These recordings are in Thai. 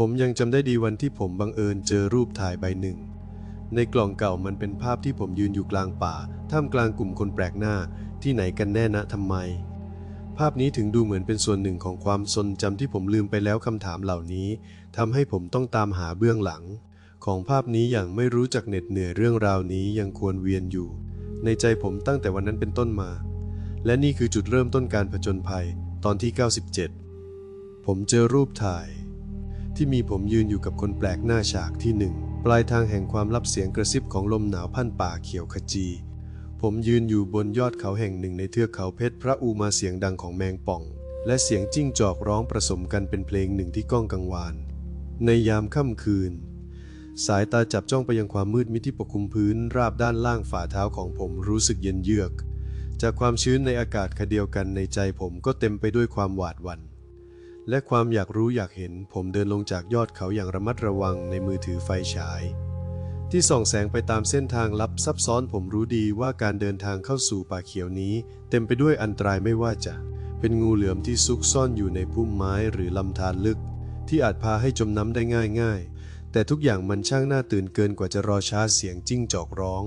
ผมยังจำได้ดีวันที่ผมบังเอิญเจอรูปถ่ายใบหนึ่ง ในกล่องเก่ามันเป็นภาพที่ผมยืนอยู่กลางป่า ท่ามกลางกลุ่มคนแปลกหน้าที่ไหนกันแน่นะทำไม ภาพนี้ถึงดูเหมือนเป็นส่วนหนึ่งของความทรงจำที่ผมลืมไปแล้วคำถามเหล่านี้ทำให้ผมต้องตามหาเบื้องหลัง ของภาพนี้อย่างไม่รู้จักเหน็ดเหนื่อยเรื่องราวนี้ยังควรเวียนอยู่ ในใจผมตั้งแต่วันนั้นเป็นต้นมา และนี่คือจุดเริ่มต้นการผจญภัย ตอนที่ 97 ผมเจอรูปถ่าย ที่มีผมยืนอยู่กับคนแปลกหน้าฉากที่หนึ่งปลายทางแห่งความลับเสียงกระซิบของลมหนาวพันป่าเขียวขจี ผมยืนอยู่บนยอดเขาแห่งหนึ่งในเทือกเขาเพชรพระอูมาเสียงดังของแมงป่อง และเสียงจิ้งจอกร้องผสมกันเป็นเพลงหนึ่งที่ก้องกังวาน ในยามค่ำคืน สายตาจับจ้องไปยังความมืดมิดที่ปกคลุมพื้นราบด้านล่างฝ่าเท้าของผมรู้สึกเย็นเยือก จากความชื้นในอากาศคเดียวกันในใจผมก็เต็มไปด้วยความหวาดหวัน่น และความอยากรู้อยากเห็น ผมเดินลงจากยอดเขาอย่างระมัดระวังในมือถือไฟฉาย ที่ส่องแสงไปตามเส้นทางลับซับซ้อนผมรู้ดีว่าการเดินทางเข้าสู่ป่าเขียวนี้ เต็มไปด้วยอันตรายไม่ว่าจะ เป็นงูเหลือมที่ซุกซ่อนอยู่ในพุ่มไม้หรือลำธารลึก ที่อาจพาให้จมน้ำได้ง่ายๆ แต่ทุกอย่างมันช่างน่าตื่นเกินกว่าจะรอช้าเสียงจิ้งจอกร้อง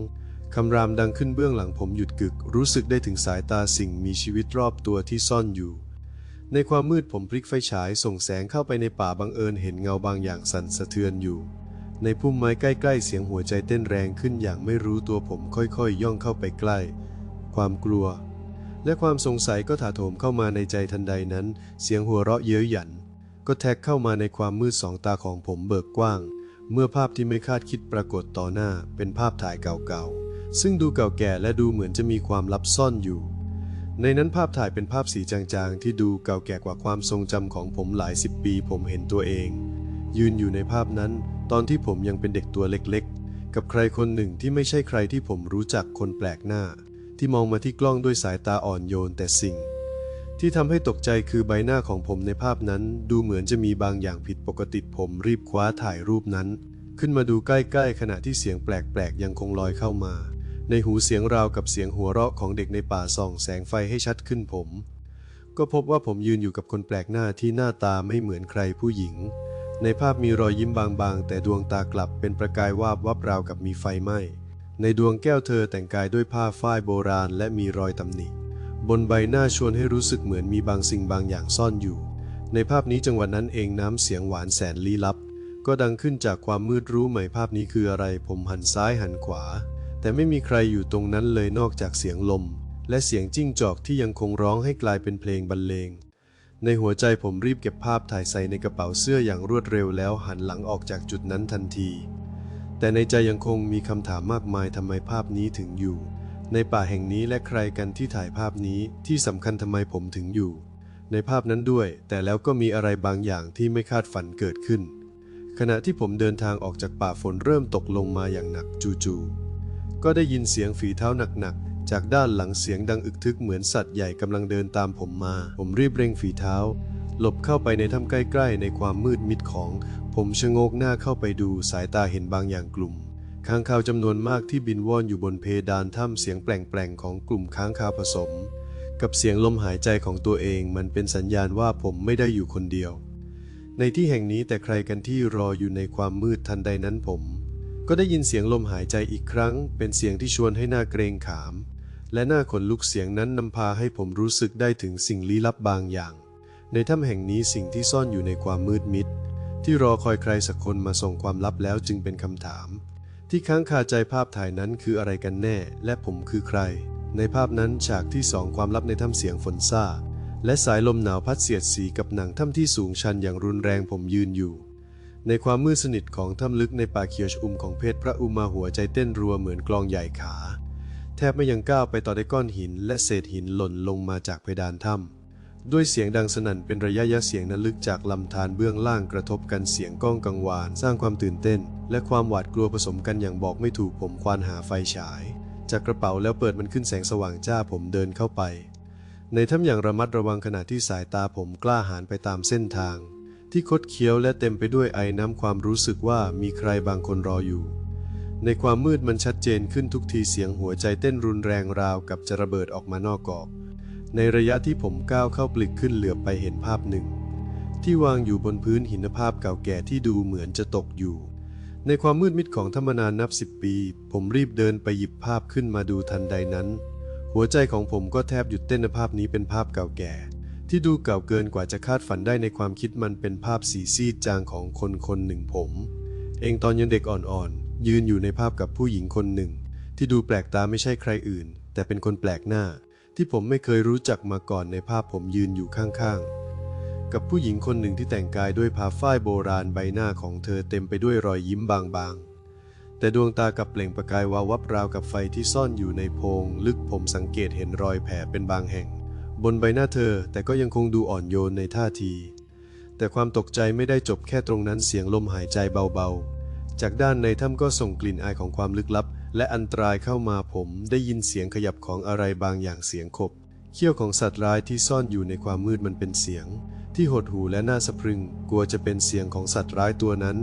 คำรามดังขึ้นเบื้องหลังผมหยุดกึก รู้สึกได้ถึงสายตาสิ่งมีชีวิตรอบตัวที่ซ่อนอยู่ ในความมืดผมพลิกไฟฉายส่งแสงเข้าไปในป่าบังเอิญเห็นเงาบางอย่างสั่นสะเทือนอยู่ ในพุ่มไม้ใกล้ๆเสียงหัวใจเต้นแรงขึ้นอย่างไม่รู้ตัวผมค่อยๆ ย่องเข้าไปใกล้ ความกลัว และความสงสัยก็ถาโถมเข้ามาในใจทันใดนั้น เสียงหัวเราะเย้ยหยัน ก็แทกเข้ามาในความมืดสองตาของผมเบิกกว้าง เมื่อภาพที่ไม่คาดคิดปรากฏต่อหน้าเป็นภาพถ่ายเก่าๆซึ่งดูเก่าแก่และดูเหมือนจะมีความลับซ่อนอยู่ ในนั้นภาพถ่ายเป็นภาพสีจางๆ ที่ดูเก่าแก่กว่าความทรงจำของผมหลายสิบปี ผมเห็นตัวเอง ยืนอยู่ในภาพนั้น ตอนที่ผมยังเป็นเด็กตัวเล็กๆ กับใครคนหนึ่งที่ไม่ใช่ใครที่ผมรู้จักคนแปลกหน้า ที่มองมาที่กล้องด้วยสายตาอ่อนโยนแต่สิ่ง ที่ทำให้ตกใจคือใบหน้าของผมในภาพนั้น ดูเหมือนจะมีบางอย่างผิดปกติผมรีบคว้าถ่ายรูปนั้น ขึ้นมาดูใกล้ๆขณะที่เสียงแปลกๆยังคงลอยเข้ามา ในหูเสียงราวกับเสียงหัวเราะของเด็กในป่าส่องแสงไฟให้ชัดขึ้นผม ก็พบว่าผมยืนอยู่กับคนแปลกหน้าที่หน้าตาไม่เหมือนใครผู้หญิง ในภาพมีรอยยิ้มบางๆ แต่ดวงตากลับเป็นประกายวาบวับราวกับมีไฟไหม้ ในดวงแก้วเธอแต่งกายด้วยผ้าฝ้ายโบราณและมีรอยตำหนิ บนใบหน้าชวนให้รู้สึกเหมือนมีบางสิ่งบางอย่างซ่อนอยู่ ในภาพนี้จังหวะนั้นเองน้ำเสียงหวานแสนลี้ลับ ก็ดังขึ้นจากความมืดรู้ไหมภาพนี้คืออะไร ผมหันซ้ายหันขวา แต่ไม่มีใครอยู่ตรงนั้นเลยนอกจากเสียงลม และเสียงจิ้งจอกที่ยังคงร้องให้กลายเป็นเพลงบรรเลง ในหัวใจผมรีบเก็บภาพถ่ายใส่ในกระเป๋าเสื้ออย่างรวดเร็วแล้วหันหลังออกจากจุดนั้นทันที แต่ในใจยังคงมีคำถามมากมายทำไมภาพนี้ถึงอยู่ ในป่าแห่งนี้และใครกันที่ถ่ายภาพนี้ที่สำคัญทำไมผมถึงอยู่ ในภาพนั้นด้วย แต่แล้วก็มีอะไรบางอย่างที่ไม่คาดฝันเกิดขึ้น ขณะที่ผมเดินทางออกจากป่าฝนเริ่มตกลงมาอย่างหนักจู่ๆ ก็ได้ยินเสียงฝีเท้าหนักๆ จากด้านหลังเสียงดังอึกทึกเหมือนสัตว์ใหญ่กำลังเดินตามผมมา ผมรีบเร่งฝีเท้า หลบเข้าไปในถ้ำใกล้ๆ ในความมืดมิดของ ผมชะโงกหน้าเข้าไปดูสายตาเห็นบางอย่างกลุ่มค้างคาวจำนวนมากที่บินว่อนอยู่บนเพดานถ้ำเสียงแปลงๆของกลุ่มค้างคาวผสม กับเสียงลมหายใจของตัวเองมันเป็นสัญญาณว่าผมไม่ได้อยู่คนเดียว ในที่แห่งนี้แต่ใครกันที่รออยู่ในความมืดทันใดนั้นผม ก็ได้ยินเสียงลมหายใจอีกครั้ง เป็นเสียงที่ชวนให้หน้าเกรงขาม และหน้าขนลุกเสียงนั้นนำพาให้ผมรู้สึกได้ถึงสิ่งลี้ลับบางอย่าง ในถ้ำแห่งนี้สิ่งที่ซ่อนอยู่ในความมืดมิด ที่รอคอยใครสักคนมาส่งความลับแล้วจึงเป็นคำถาม ที่ค้างคาใจภาพถ่ายนั้นคืออะไรกันแน่ และผมคือใคร ในภาพนั้นฉากที่สองความลับในถ้ำเสียงฝนซ่าและสายลมหนาวพัดเสียดสีกับหนังถ้ำที่สูงชันอย่างรุนแรงผมยืนอยู่ ในความมืดสนิทของถ้ำลึกในป่าเขียวชอุ่มของเพชรพระอุมาหัวใจเต้นรัวเหมือนกลองใหญ่ขา แทบไม่ยังก้าวไปต่อได้ก้อนหิน และเศษหินหล่นลงมาจากเพดานถ้ำด้วยเสียงดังสนั่นเป็นระยะยะเสียงนั้นลึกจากลำธารเบื้องล่างกระทบกันเสียงก้องกังวาน สร้างความตื่นเต้น และความหวาดกลัวผสมกันอย่างบอกไม่ถูกผมควานหาไฟฉาย จากกระเป๋าแล้วเปิดมันขึ้นแสงสว่างจ้าผมเดินเข้าไป ในถ้ำอย่างระมัดระวังขณะที่สายตาผมกล้าหาญไปตามเส้นทาง ที่คดเคี้ยวและเต็มไปด้วยไอน้ำความรู้สึกว่ามีใครบางคนรออยู่ ในความมืดมันชัดเจนขึ้นทุกทีเสียงหัวใจเต้นรุนแรงราวกับจะระเบิดออกมานอกกอกในระยะที่ผมก้าวเข้าปลิกขึ้นเหลือบไปเห็นภาพหนึ่ง ที่วางอยู่บนพื้นหินภาพเก่าแก่ที่ดูเหมือนจะตกอยู่ ในความมืดมิดของธรรมนานนับสิบปี ผมรีบเดินไปหยิบภาพขึ้นมาดูทันใดนั้น หัวใจของผมก็แทบหยุดเต้นภาพนี้เป็นภาพเก่าแก่ ที่ดูเก่าเกินกว่าจะคาดฝันได้ในความคิดมันเป็นภาพสีซีดจางของคนคนหนึ่งผม เองตอนยังเด็กอ่อนๆ ยืนอยู่ในภาพกับผู้หญิงคนหนึ่ง ที่ดูแปลกตาไม่ใช่ใครอื่น แต่เป็นคนแปลกหน้า ที่ผมไม่เคยรู้จักมาก่อนในภาพผมยืนอยู่ข้างๆ กับผู้หญิงคนหนึ่งที่แต่งกายด้วยผ้าฝ้ายโบราณใบหน้าของเธอเต็มไปด้วยรอยยิ้มบางๆแต่ดวงตากับเปล่งประกายวาววับราวกับไฟที่ซ่อนอยู่ในโพง ลึกผมสังเกตเห็นรอยแผลเป็นบางแห่ง บนใบหน้าเธอแต่ก็ยังคงดูอ่อนโยนในท่าที แต่ความตกใจไม่ได้จบแค่ตรงนั้นเสียงลมหายใจเบาๆ จากด้านในถ้ำก็ส่งกลิ่นอายของความลึกลับ และอันตรายเข้ามาผมได้ยินเสียงขยับของอะไรบางอย่างเสียงขบเขี้ยวของสัตว์ร้ายที่ซ่อนอยู่ในความมืดมันเป็นเสียง ที่หดหูและน่าสะพรึง กลัวจะเป็นเสียงของสัตว์ร้ายตัวนั้น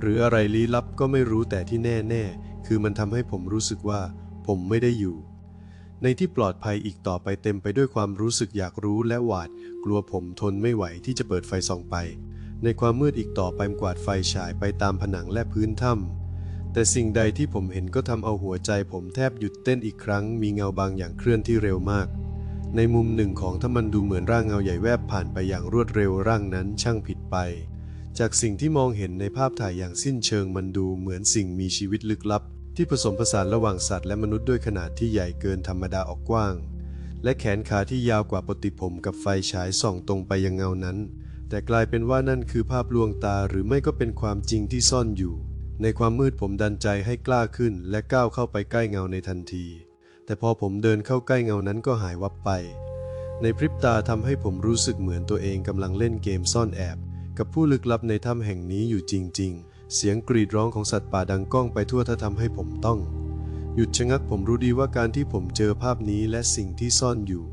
หรืออะไรลี้ลับก็ไม่รู้แต่ที่แน่ ๆ คือมันทำให้ผมรู้สึกว่า ผมไม่ได้อยู่ ในที่ปลอดภัยอีกต่อไปเต็มไปด้วยความรู้สึกอยากรู้และหวาด กลัวผมทนไม่ไหวที่จะเปิดไฟส่องไป ในความมืดอีกต่อไปกวาดไฟฉายไปตามผนังและพื้นถ้ำแต่สิ่งใดที่ผมเห็นก็ทำเอาหัวใจผมแทบหยุดเต้นอีกครั้ง มีเงาบางอย่างเคลื่อนที่เร็วมาก ในมุมหนึ่งของถ้ามันดูเหมือนร่างเงาใหญ่แวบผ่านไปอย่างรวดเร็วร่างนั้นช่างผิดไป จากสิ่งที่มองเห็นในภาพถ่ายอย่างสิ้นเชิงมันดูเหมือนสิ่งมีชีวิตลึกลับ ที่ผสมผสานระหว่างสัตว์และมนุษย์ด้วยขนาดที่ใหญ่เกินธรรมดาออกกว้าง และแขนขาที่ยาวกว่าปติผมกับไฟฉายส่องตรงไปยังเงานั้น แต่กลายเป็นว่านั่นคือภาพลวงตาหรือไม่ก็เป็นความจริงที่ซ่อนอยู่ ในความมืดผมดันใจให้กล้าขึ้น และก้าวเข้าไปใกล้เงาในทันที แต่พอผมเดินเข้าใกล้เงานั้นก็หายวับไป ในพริบตาทำให้ผมรู้สึกเหมือนตัวเองกำลังเล่นเกมซ่อนแอบ กับผู้ลึกลับในถ้ำแห่งนี้อยู่จริง ๆ เสียงกรีดร้องของสัตว์ป่าดังก้องไปทั่วถ้าทำให้ผมต้อง หยุดชะงักผมรู้ดีว่าการที่ผมเจอภาพนี้และสิ่งที่ซ่อนอยู่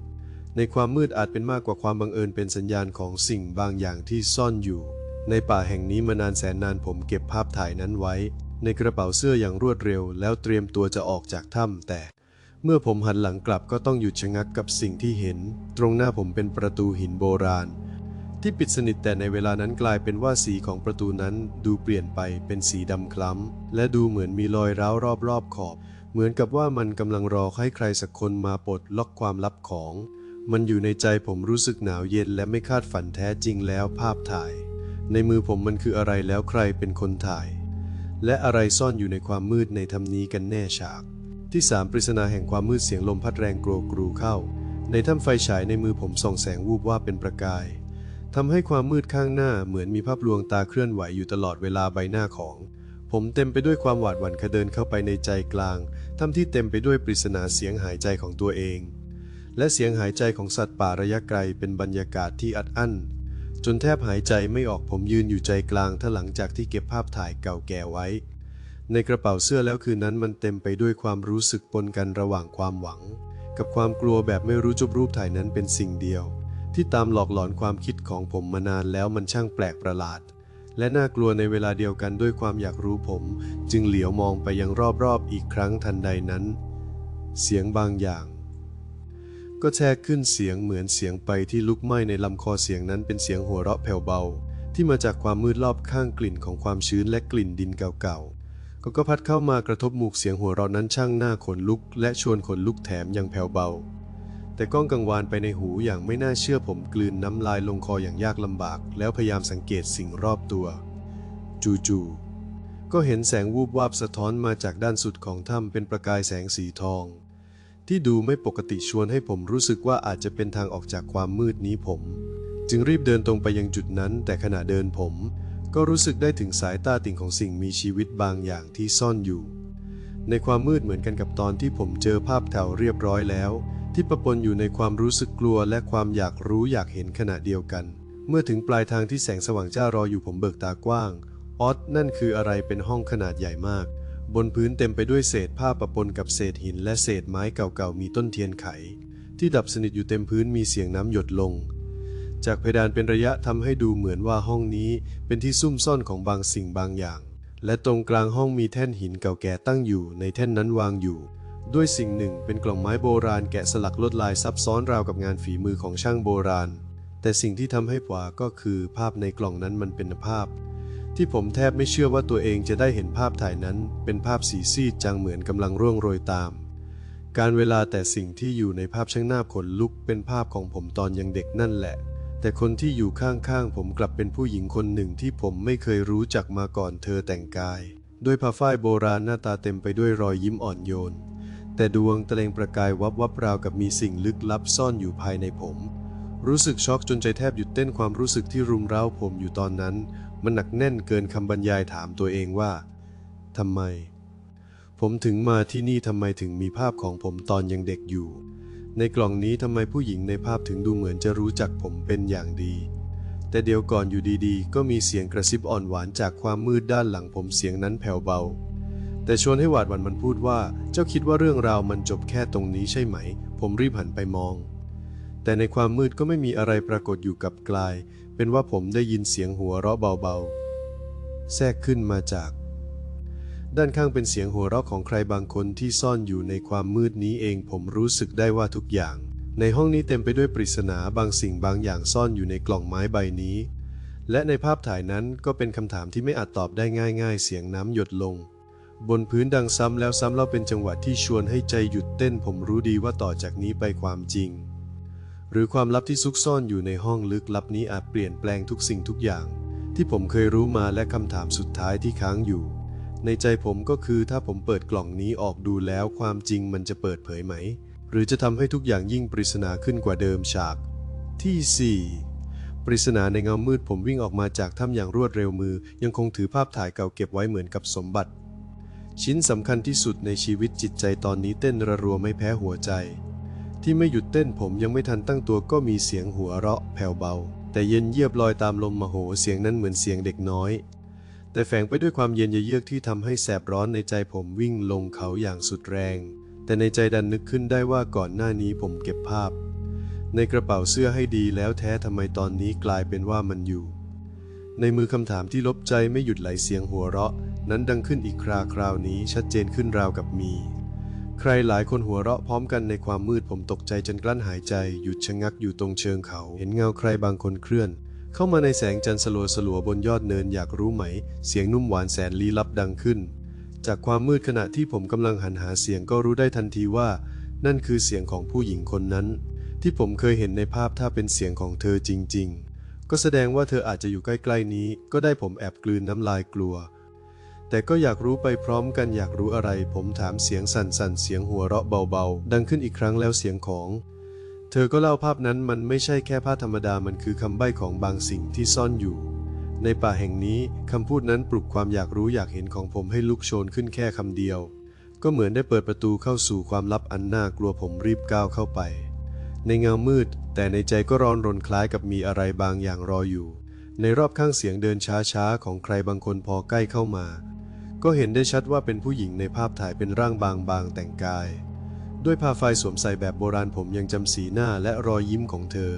ในความมืดอาจเป็นมากกว่าความบังเอิญเป็นสัญญาณของสิ่งบางอย่างที่ซ่อนอยู่ ในป่าแห่งนี้มานานแสนนานผมเก็บภาพถ่ายนั้นไว้ ในกระเป๋าเสื้ออย่างรวดเร็ว แล้วเตรียมตัวจะออกจากถ้ำแต่เมื่อผมหันหลังกลับก็ต้องหยุดชะงักกับสิ่งที่เห็น ตรงหน้าผมเป็นประตูหินโบราณ ที่ปิดสนิทแต่ในเวลานั้นกลายเป็นว่าสีของประตูนั้นดูเปลี่ยนไปเป็นสีดำคล้ำ และดูเหมือนมีรอยร้าวรอบๆขอบ เหมือนกับว่ามันกำลังรอให้ใครสักคนมาปลดล็อกความลับของ มันอยู่ในใจผมรู้สึกหนาวเย็นและไม่คาดฝันแท้จริงแล้วภาพถ่าย ในมือผมมันคืออะไรแล้วใครเป็นคนถ่าย และอะไรซ่อนอยู่ในความมืดในทำนี้กันแน่ฉาก ที่สามปริศนาแห่งความมืดเสียงลมพัดแรงโกรกรูเข้า ในถ้ำไฟฉายในมือผมส่องแสงวูบว่าเป็นประกาย ทำให้ความมืดข้างหน้าเหมือนมีภาพลวงตาเคลื่อนไหวอยู่ตลอดเวลาใบหน้าของ ผมเต็มไปด้วยความหวาดหวั่นขเดินเข้าไปในใจกลางถ้ำที่เต็มไปด้วยปริศนาเสียงหายใจของตัวเอง และเสียงหายใจของสัตว์ป่าระยะไกลเป็นบรรยากาศที่อัดอั้น จนแทบหายใจไม่ออกผมยืนอยู่ใจกลางถ้าหลังจากที่เก็บภาพถ่ายเก่าแก่ไว้ ในกระเป๋าเสื้อแล้วคืนนั้นมันเต็มไปด้วยความรู้สึกปนกันระหว่างความหวัง กับความกลัวแบบไม่รู้จบรูปถ่ายนั้นเป็นสิ่งเดียว ที่ตามหลอกหลอนความคิดของผมมานานแล้วมันช่างแปลกประหลาด และน่ากลัวในเวลาเดียวกันด้วยความอยากรู้ผม จึงเหลียวมองไปยังรอบๆอีกครั้งทันใดนั้น เสียงบางอย่าง ก็แช่ขึ้นเสียงเหมือนเสียงไปที่ลุกไหม้ในลำคอเสียงนั้นเป็นเสียงหัวเราะแผ่วเบา ที่มาจากความมืดรอบข้างกลิ่นของความชื้นและกลิ่นดินเก่าๆก็ก็พัดเข้ามากระทบหมูกเสียงหัวเราะนั้นช่างหน้าขนลุก และชวนขนลุกแถมยังแผ่วเบา แต่ก้องกังวานไปในหูอย่างไม่น่าเชื่อผมกลืนน้ำลายลงคออย่างยากลำบาก แล้วพยายามสังเกตสิ่งรอบตัว จู่ๆก็เห็นแสงวูบวาบสะท้อนมาจากด้านสุดของถ้ำเป็นประกายแสงสีทอง ที่ดูไม่ปกติชวนให้ผมรู้สึกว่าอาจจะเป็นทางออกจากความมืดนี้ผม จึงรีบเดินตรงไปยังจุดนั้น แต่ขณะเดินผม ก็รู้สึกได้ถึงสายตาติ่งของสิ่งมีชีวิตบางอย่างที่ซ่อนอยู่ ในความมืดเหมือนกันกับตอนที่ผมเจอภาพแถวเรียบร้อยแล้ว ที่ประปนอยู่ในความรู้สึกกลัวและความอยากรู้อยากเห็นขณะเดียวกัน เมื่อถึงปลายทางที่แสงสว่างจ้ารออยู่ผมเบิกตากว้าง ออสนั่นคืออะไรเป็นห้องขนาดใหญ่มาก บนพื้นเต็มไปด้วยเศษผ้าประปนกับเศษหิน และเศษไม้เก่าๆมีต้นเทียนไข ที่ดับสนิทอยู่เต็มพื้นมีเสียงน้ำหยดลง จากเพดานเป็นระยะทำให้ดูเหมือนว่าห้องนี้เป็นที่ซุ่มซ่อนของบางสิ่งบางอย่าง และตรงกลางห้องมีแท่นหินเก่าแก่ตั้งอยู่ ในแท่นนั้นวางอยู่ ด้วยสิ่งหนึ่งเป็นกล่องไม้โบราณแกะสลักลวดลายซับซ้อนราวกับงานฝีมือของช่างโบราณ แต่สิ่งที่ทำให้ผวาก็คือภาพในกล่องนั้นมันเป็นภาพ ที่ผมแทบไม่เชื่อว่าตัวเองจะได้เห็นภาพถ่ายนั้น เป็นภาพสีซีดจังเหมือนกำลังร่วงโรยตาม การเวลาแต่สิ่งที่อยู่ในภาพช่างหน่าขนลุก เป็นภาพของผมตอนยังเด็กนั่นแหละ แต่คนที่อยู่ข้างๆผมกลับเป็นผู้หญิงคนหนึ่งที่ผมไม่เคยรู้จักมาก่อนเธอแต่งกาย ด้วยผ้าฝ้ายโบราณหน้าตาเต็มไปด้วยรอยยิ้มอ่อนโยน แต่ดวงตะเลงประกายวับวับราวกับมีสิ่งลึกลับซ่อนอยู่ภายในผม รู้สึกช็อกจนใจแทบหยุดเต้นความรู้สึกที่รุมเร้าผมอยู่ตอนนั้น มันหนักแน่นเกินคำบรรยายถามตัวเองว่าทำไม ผมถึงมาที่นี่ทำไมถึงมีภาพของผมตอนยังเด็กอยู่ ในกล่องนี้ทำไมผู้หญิงในภาพถึงดูเหมือนจะรู้จักผมเป็นอย่างดี แต่เดี๋ยวก่อนอยู่ดีๆ ก็มีเสียงกระซิบอ่อนหวานจากความมืดด้านหลังผมเสียงนั้นแผ่วเบา แต่ชวนให้หวาดหวั่นมันพูดว่า เจ้าคิดว่าเรื่องราวมันจบแค่ตรงนี้ใช่ไหม ผมรีบหันไปมอง แต่ในความมืดก็ไม่มีอะไรปรากฏอยู่กับกลาย เป็นว่าผมได้ยินเสียงหัวเราะเบาๆ แทรกขึ้นมาจาก ด้านข้างเป็นเสียงหัวเราะของใครบางคนที่ซ่อนอยู่ในความมืดนี้เอง ผมรู้สึกได้ว่าทุกอย่าง ในห้องนี้เต็มไปด้วยปริศนาบางสิ่งบางอย่างซ่อนอยู่ในกล่องไม้ใบนี้ และในภาพถ่ายนั้นก็เป็นคำถามที่ไม่อาจตอบได้ง่าย ๆ เสียงน้ำหยดลง บนพื้นดังซ้ำแล้วซ้ำเล่าเป็นจังหวะที่ชวนให้ใจหยุดเต้นผมรู้ดีว่าต่อจากนี้ไปความจริง หรือความลับที่ซุกซ่อนอยู่ในห้องลึกลับนี้อาจเปลี่ยนแปลงทุกสิ่งทุกอย่าง ที่ผมเคยรู้มาและคำถามสุดท้ายที่ค้างอยู่ ในใจผมก็คือถ้าผมเปิดกล่องนี้ออกดูแล้วความจริงมันจะเปิดเผยไหม หรือจะทำให้ทุกอย่างยิ่งปริศนาขึ้นกว่าเดิมฉาก ที่ 4ปริศนาในเงามืดผมวิ่งออกมาจากถ้ำอย่างรวดเร็วมือ ยังคงถือภาพถ่ายเก่าเก็บไว้เหมือนกับสมบัติ ชิ้นสำคัญที่สุดในชีวิตจิตใจตอนนี้เต้นระรัวไม่แพ้หัวใจ ที่ไม่หยุดเต้นผมยังไม่ทันตั้งตัวก็มีเสียงหัวเราะแผ่วเบา แต่เย็นเยียบลอยตามลมมโหเสียงนั้นเหมือนเสียงเด็กน้อย แต่แฝงไปด้วยความเย็นเยือกที่ทำให้แสบร้อนในใจผมวิ่งลงเขาอย่างสุดแรง แต่ในใจดันนึกขึ้นได้ว่าก่อนหน้านี้ผมเก็บภาพ ในกระเป๋าเสื้อให้ดีแล้วแท้ทำไมตอนนี้กลายเป็นว่ามันอยู่ ในมือคำถามที่ลบใจไม่หยุดไหลเสียงหัวเราะ นั้นดังขึ้นอีกคราคราวนี้ชัดเจนขึ้นราวกับมี ใครหลายคนหัวเราะพร้อมกันในความมืดผมตกใจจนกลั้นหายใจ หยุดชะงักอยู่ตรงเชิงเขา เห็นเงาใครบางคนเคลื่อน เข้ามาในแสงจันทร์สลัวสลัวๆบนยอดเนินอยากรู้ไหม เสียงนุ่มหวานแสนลี้ลับดังขึ้น จากความมืดขณะที่ผมกำลังหันหาเสียงก็รู้ได้ทันทีว่า นั่นคือเสียงของผู้หญิงคนนั้น ที่ผมเคยเห็นในภาพถ้าเป็นเสียงของเธอจริง ๆ ก็แสดงว่าเธออาจจะอยู่ใกล้ๆนี้ ก็ได้ผมแอบกลืนน้ำลายกลัว แต่ก็อยากรู้ไปพร้อมกันอยากรู้อะไร ผมถามเสียงสั่นๆเสียงหัวเราะเบาๆ ดังขึ้นอีกครั้งแล้วเสียงของ เธอก็เล่าภาพนั้นมันไม่ใช่แค่ภาพธรรมดามันคือคำใบ้ของบางสิ่งที่ซ่อนอยู่ ในป่าแห่งนี้คำพูดนั้นปลุกความอยากรู้อยากเห็นของผมให้ลุกโชนขึ้นแค่คำเดียว ก็เหมือนได้เปิดประตูเข้าสู่ความลับอันน่ากลัวผมรีบก้าวเข้าไป ในเงามืด แต่ในใจก็ร้อนรนคล้ายกับมีอะไรบางอย่างรออยู่ ในรอบข้างเสียงเดินช้าๆของใครบางคนพอใกล้เข้ามา ก็เห็นได้ชัดว่าเป็นผู้หญิงในภาพถ่ายเป็นร่างบางๆแต่งกาย ด้วยผ้าฝ้ายสวมใส่แบบโบราณผมยังจำสีหน้าและรอยยิ้มของเธอ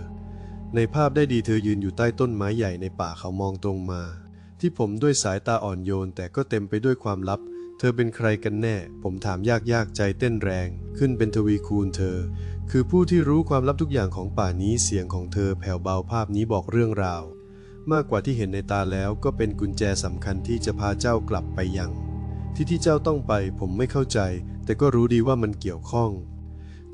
ในภาพได้ดีเธอยืนอยู่ใต้ต้นไม้ใหญ่ในป่าเขามองตรงมา ที่ผมด้วยสายตาอ่อนโยนแต่ก็เต็มไปด้วยความลับ เธอเป็นใครกันแน่ ผมถามยากยากๆใจเต้นแรง ขึ้นเป็นทวีคูณเธอ คือผู้ที่รู้ความลับทุกอย่างของป่านี้เสียงของเธอแผ่วเบาภาพนี้บอกเรื่องราว มากกว่าที่เห็นในตาแล้วก็เป็นกุญแจสำคัญที่จะพาเจ้ากลับไปยัง ที่ที่เจ้าต้องไปผมไม่เข้าใจ แต่ก็รู้ดีว่ามันเกี่ยวข้อง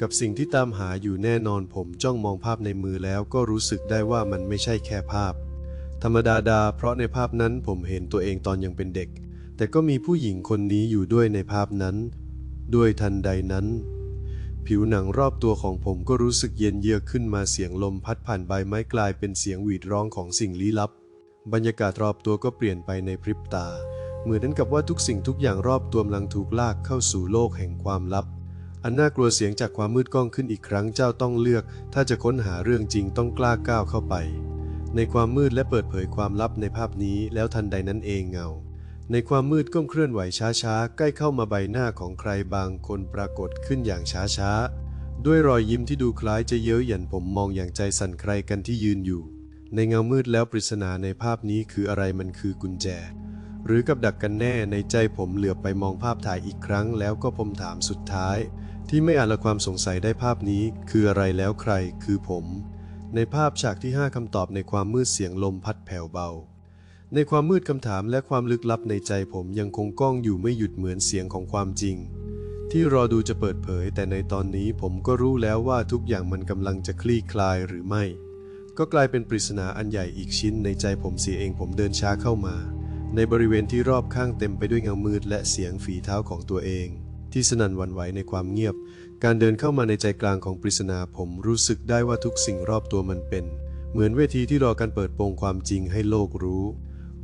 กับสิ่งที่ตามหาอยู่แน่นอนผมจ้องมองภาพในมือแล้วก็รู้สึกได้ว่ามันไม่ใช่แค่ภาพ ธรรมดาดา เพราะในภาพนั้นผมเห็นตัวเองตอนยังเป็นเด็ก แต่ก็มีผู้หญิงคนนี้อยู่ด้วยในภาพนั้น ด้วยทันใดนั้น ผิวหนังรอบตัวของผมก็รู้สึกเย็นเยือกขึ้นมาเสียงลมพัดผ่านใบไม้กลายเป็นเสียงหวีดร้องของสิ่งลี้ลับ บรรยากาศรอบตัวก็เปลี่ยนไปในพริบตา เหมือนนั้นกับว่าทุกสิ่งทุกอย่างรอบตัวกำลังถูกลากเข้าสู่โลกแห่งความลับ อันน่ากลัวเสียงจากความมืดก้องขึ้นอีกครั้งเจ้าต้องเลือก ถ้าจะค้นหาเรื่องจริงต้องกล้าก้าวเข้าไป ในความมืดและเปิดเผยความลับในภาพนี้แล้วทันใดนั้นเองเงา ในความมืดก้มเคลื่อนไหวช้าๆ ใกล้เข้ามาใบหน้าของใครบางคนปรากฏขึ้นอย่างช้าๆ ด้วยรอยยิ้มที่ดูคล้ายจะเย้ยหยันผมมองอย่างใจสั่นใครกันที่ยืนอยู่ ในเงามืดแล้วปริศนาในภาพนี้คืออะไรมันคือกุญแจ หรือกับดักกันแน่ในใจผมเหลือบไปมองภาพถ่ายอีกครั้ง แล้วก็ผมถามสุดท้าย ที่ไม่อาจละความสงสัยได้ภาพนี้ คืออะไรแล้วใคร คือผม ในภาพฉากที่ 5คำตอบในความมืดเสียงลมพัดแผ่วเบา ในความมืดคำถามและความลึกลับในใจผมยังคงก้องอยู่ไม่หยุดเหมือนเสียงของความจริง ที่รอดูจะเปิดเผย แต่ในตอนนี้ผมก็รู้แล้วว่าทุกอย่างมันกำลังจะคลี่คลายหรือไม่ ก็กลายเป็นปริศนาอันใหญ่อีกชิ้นในใจผมเสียเองผมเดินช้าเข้ามา ในบริเวณที่รอบข้างเต็มไปด้วยเงามืดและเสียงฝีเท้าของตัวเอง ที่สนั่นวันไหวในความเงียบ การเดินเข้ามาในใจกลางของปริศนาผมรู้สึกได้ว่าทุกสิ่งรอบตัวมันเป็น เหมือนเวทีที่รอการเปิดโปงความจริงให้โลกรู้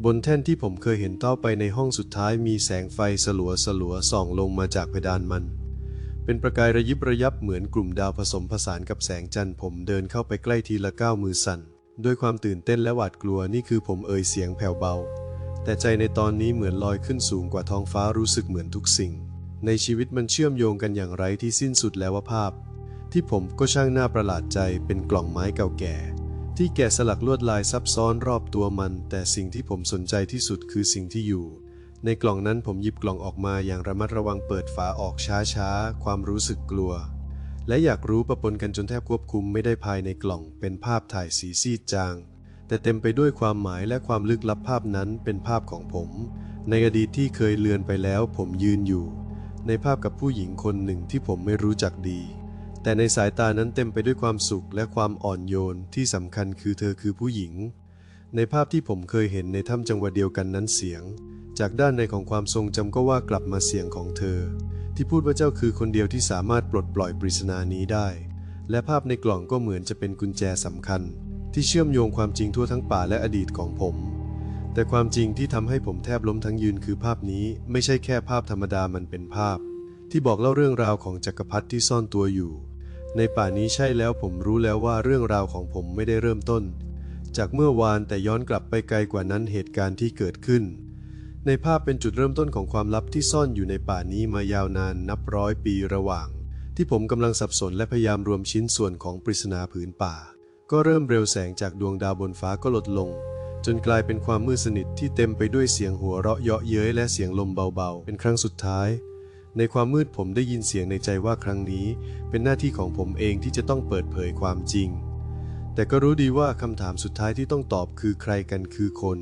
บนแท่นที่ผมเคยเห็นต่อไปในห้องสุดท้ายมีแสงไฟสลัวสลัวส่องลงมาจากเพดานมัน เป็นประกายระยิบระยับเหมือนกลุ่มดาวผสมผสานกับแสงจันทร์ผมเดินเข้าไปใกล้ทีละก้าวมือสั่น ด้วยความตื่นเต้นและหวาดกลัวนี่คือผมเอ่ยเสียงแผ่วเบา แต่ใจในตอนนี้เหมือนลอยขึ้นสูงกว่าท้องฟ้ารู้สึกเหมือนทุกสิ่ง ในชีวิตมันเชื่อมโยงกันอย่างไรที่สิ้นสุดแล้วว่าภาพ ที่ผมก็ช่างน่าประหลาดใจเป็นกล่องไม้เก่าแก่ ที่แกะสลักลวดลายซับซ้อนรอบตัวมัน แต่สิ่งที่ผมสนใจที่สุดคือสิ่งที่อยู่ ในกล่องนั้นผมหยิบกล่องออกมาอย่างระมัดระวังเปิดฝาออกช้าๆ ความรู้สึกกลัว และอยากรู้ประปนกันจนแทบควบคุมไม่ได้ภายในกล่อง เป็นภาพถ่ายสีซีดจาง แต่เต็มไปด้วยความหมายและความลึกลับภาพนั้นเป็นภาพของผม ในอดีตที่เคยเลือนไปแล้วผมยืนอยู่ ในภาพกับผู้หญิงคนหนึ่งที่ผมไม่รู้จักดี แต่ในสายตานั้นเต็มไปด้วยความสุขและความอ่อนโยนที่สำคัญคือเธอคือผู้หญิง ในภาพที่ผมเคยเห็นในถ้ำจังหวะเดียวกันนั้นเสียง จากด้านในของความทรงจำก็ว่ากลับมาเสียงของเธอ ที่พูดว่าเจ้าคือคนเดียวที่สามารถปลดปล่อยปริศนานี้ได้ และภาพในกล่องก็เหมือนจะเป็นกุญแจสำคัญ ที่เชื่อมโยงความจริงทั่วทั้งป่าและอดีตของผม แต่ความจริงที่ทำให้ผมแทบล้มทั้งยืนคือภาพนี้ไม่ใช่แค่ภาพธรรมดามันเป็นภาพ ที่บอกเล่าเรื่องราวของจักรพรรดิที่ซ่อนตัวอยู่ ในป่านี้ใช่แล้วผมรู้แล้วว่าเรื่องราวของผมไม่ได้เริ่มต้น จากเมื่อวานแต่ย้อนกลับไปไกลกว่านั้นเหตุการณ์ที่เกิดขึ้น ในภาพเป็นจุดเริ่มต้นของความลับที่ซ่อนอยู่ในป่านี้มายาวนานนับร้อยปีระหว่าง ที่ผมกำลังสับสนและพยายามรวมชิ้นส่วนของปริศนาผืนป่า ก็เริ่มเร็วแสงจากดวงดาวบนฟ้าก็ลดลง จนกลายเป็นความมืดสนิทที่เต็มไปด้วยเสียงหัวเราะเยาะเย้ยและเสียงลมเบาๆ เป็นครั้งสุดท้าย ในความมืดผมได้ยินเสียงในใจว่าครั้งนี้ เป็นหน้าที่ของผมเองที่จะต้องเปิดเผยความจริง แต่ก็รู้ดีว่าคำถามสุดท้ายที่ต้องตอบคือใครกันคือคน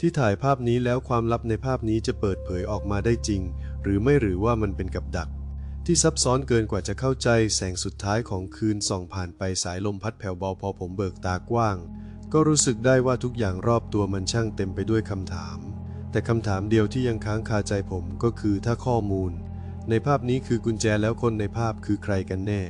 ที่ถ่ายภาพนี้แล้วความลับในภาพนี้จะเปิดเผยออกมาได้จริง หรือไม่หรือว่ามันเป็นกับดัก ที่ซับซ้อนเกินกว่าจะเข้าใจแสงสุดท้ายของคืนส่องผ่านไปสายลมพัดแผ่วเบาพอผมเบิกตากว้าง ก็รู้สึกได้ว่าทุกอย่างรอบตัวมันช่างเต็มไปด้วยคำถาม แต่คำถามเดียวที่ยังค้างคาใจผมก็คือถ้าข้อมูล ในภาพนี้คือกุญแจแล้วคนในภาพคือใครกันแน่